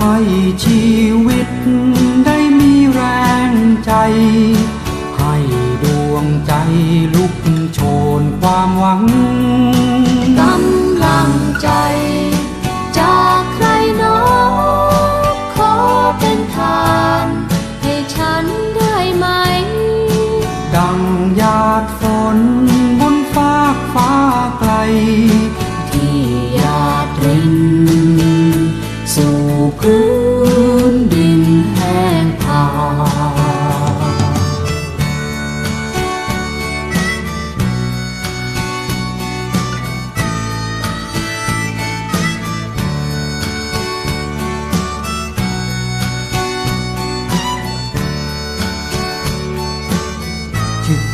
ให้ชีวิตได้มีแรงใจ ให้ดวงใจลุกโชนความหวังกำลังใจ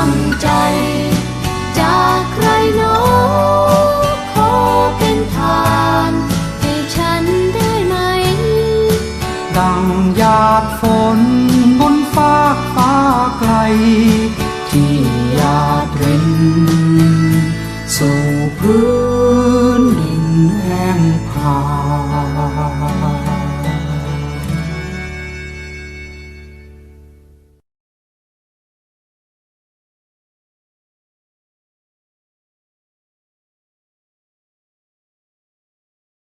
ำลังใจ จากใครหนอขอเป็นทานให้ฉันได้ไหม ดังหยาดฝนบนฟากฟ้าไกล ที่หยาดรินสู่พื้นดินแห้งผา